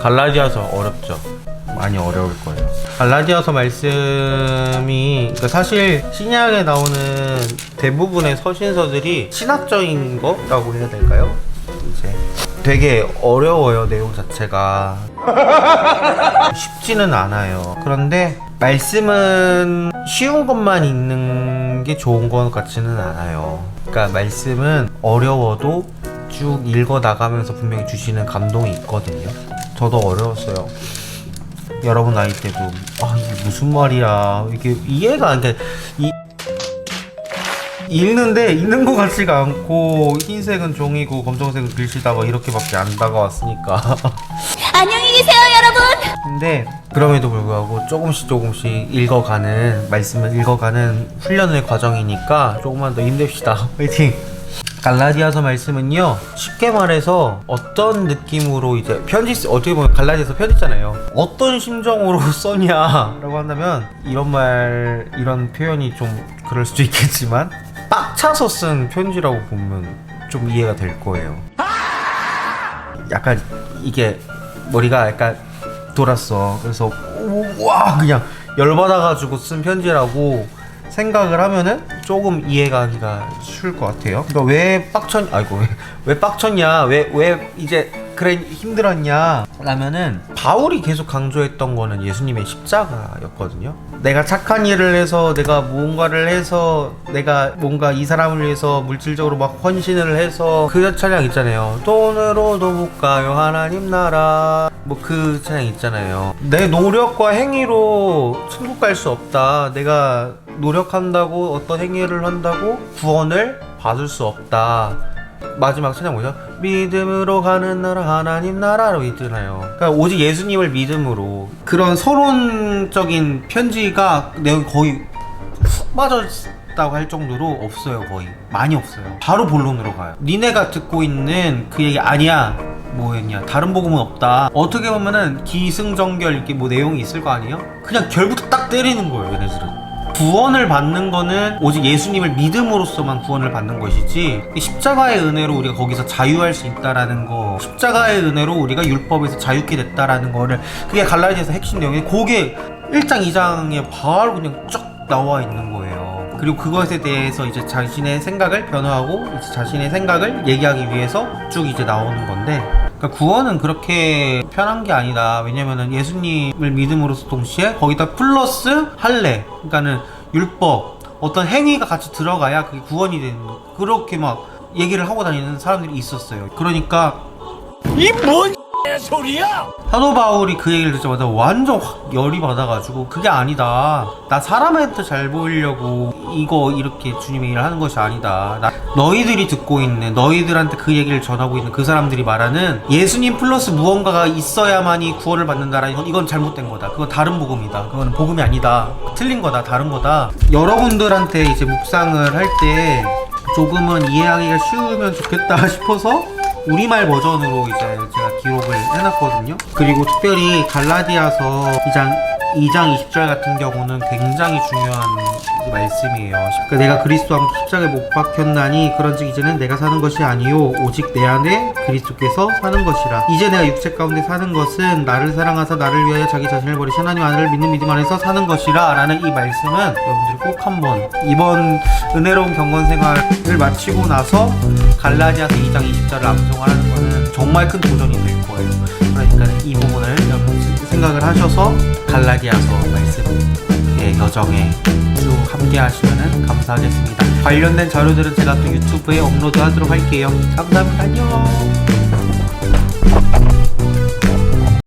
갈라디아서 어렵죠. 많이 어려울 거예요. 갈라디아서 말씀이 그러니까 사실 신약에 나오는 대부분의 서신서들이 신학적인 거라고 해야 될까요? 이제 되게 어려워요 내용 자체가 쉽지는 않아요. 그런데 말씀은 쉬운 것만 있는 게 좋은 것 같지는 않아요. 그러니까 말씀은 어려워도 쭉 읽어 나가면서 분명히 주시는 감동이 있거든요. 저도 어려웠어요. 여러분 나이 때도 아 이게 무슨 말이야 이게 이해가 안 돼. 이 읽는데 읽는 것 같지가 않고 흰색은 종이고 검정색은 글씨다 막 이렇게밖에 안 다가왔으니까 안녕히 계세요, 여러분. 근데 그럼에도 불구하고 조금씩 조금씩 읽어가는 말씀을 읽어가는 훈련의 과정이니까 조금만 더 힘냅시다 화이팅 갈라디아서 말씀은요 쉽게 말해서 어떤 느낌으로 이제 편지 쓰, 어떻게 보면 갈라디아서 편지잖아요 어떤 심정으로 써냐 라고 한다면 이런 말 이런 표현이 좀 그럴 수도 있겠지만 빡차서 쓴 편지라고 보면 좀 이해가 될 거예요 약간 이게 머리가 약간 돌았어. 그래서 와 그냥 열받아가지고 쓴 편지라고 생각을 하면은 조금 이해가기가 쉬울 것 같아요. 그러니까 왜 빡쳤 아이고 왜, 왜 빡쳤냐 왜 왜 이제 그래 힘들었냐 라면은 바울이 계속 강조했던 거는 예수님의 십자가였거든요. 내가 착한 일을 해서 내가 무언가를 해서 내가 뭔가 이 사람을 위해서 물질적으로 막 헌신을 해서 그 찬양 있잖아요. 돈으로도 못 가요 하나님 나라 뭐 그 찬양 있잖아요. 내 노력과 행위로 천국 갈 수 없다. 내가 노력한다고 어떤 행위를 한다고 구원을 받을 수 없다. 마지막 찬양 뭐죠? 믿음으로 가는 나라 하나님 나라로 있잖아요. 그러니까 오직 예수님을 믿음으로 그런 서론적인 편지가 내용이 거의 훅 빠졌다고 할 정도로 없어요 거의 많이 없어요. 바로 본론으로 가요. 니네가 듣고 있는 그 얘기 아니야. 뭐였냐 다른 복음은 없다 어떻게 보면은 기승전결 이렇게 뭐 내용이 있을 거 아니에요 그냥 결부터 딱 때리는 거예요 얘네들은 구원을 받는 거는 오직 예수님을 믿음으로써만 구원을 받는 것이지 십자가의 은혜로 우리가 거기서 자유할 수 있다라는 거 십자가의 은혜로 우리가 율법에서 자유케 됐다라는 거를 그게 갈라디아서 핵심 내용이 그게 1장 2장에 바로 그냥 쫙 나와 있는 거예요. 그리고 그것에 대해서 이제 자신의 생각을 변화하고 이제 자신의 생각을 얘기하기 위해서 쭉 이제 나오는 건데 그러니까 구원은 그렇게 편한 게 아니다. 왜냐면은 예수님을 믿음으로써 동시에 거기다 플러스 할례, 그러니까는 율법, 어떤 행위가 같이 들어가야 그게 구원이 되는 거. 그렇게 막 얘기를 하고 다니는 사람들이 있었어요. 그러니까 사도 바울이 그 얘기를 듣자마자 완전 확 열이 받아가지고 그게 아니다. 나 사람한테 잘 보이려고 이거 이렇게 주님의 일을 하는 것이 아니다. 나 너희들이 듣고 있는 너희들한테 그 얘기를 전하고 있는 그 사람들이 말하는 예수님 플러스 무언가가 있어야만이 구원을 받는다라는 건 이건 잘못된 거다. 그건 다른 복음이다. 그건 복음이 아니다. 틀린 거다. 다른 거다. 여러분들한테 이제 묵상을 할 때 조금은 이해하기가 쉬우면 좋겠다 싶어서 우리말 버전으로 이제 제가 기록을 해놨거든요. 그리고 특별히 갈라디아서 2장 2장 20절 같은 경우는 굉장히 중요한 말씀이에요. 그러니까 내가 그리스도와 함께 십자가에 못 박혔나니 그런즉 이제는 내가 사는 것이 아니요 오직 내 안에 그리스도께서 사는 것이라. 이제 내가 육체 가운데 사는 것은 나를 사랑하사 나를 위하여 자기 자신을 버리신 하나님 아들을 믿는 믿음 안에서 사는 것이라라는 이 말씀은 여러분들이 꼭 한번 이번 은혜로운 경건 생활을 마치고 나서 갈라디아서 2장 20절을 암송하는 거는 정말 큰 도전이 될 거예요. 그러니까 이 부분을 여러분 생각을 하셔서 갈라디아서 말씀의 여정에 쭉 함께 하시면 감사하겠습니다. 관련된 자료들은 제가 또 유튜브에 업로드 하도록 할게요. 감사합니다. 안녕.